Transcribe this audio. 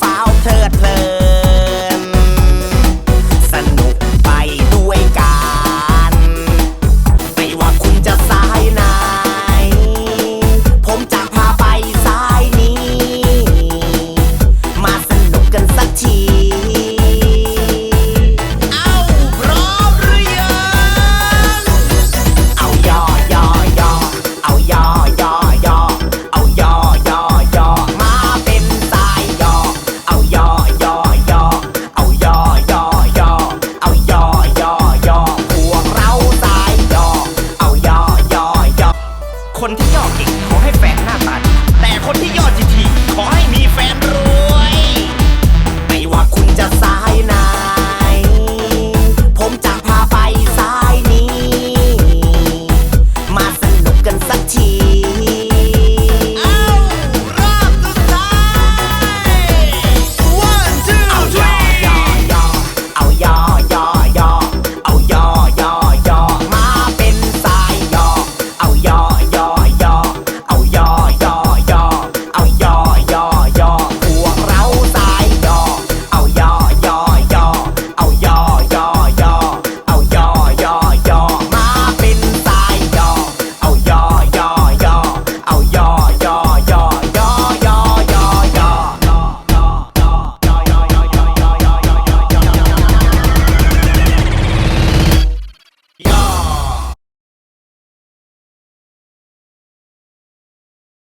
ฟ้าวเถิดเลย คนที่ย่อเก่งขอให้แฝงหน้าตาดีแต่คนที่ยอดจริง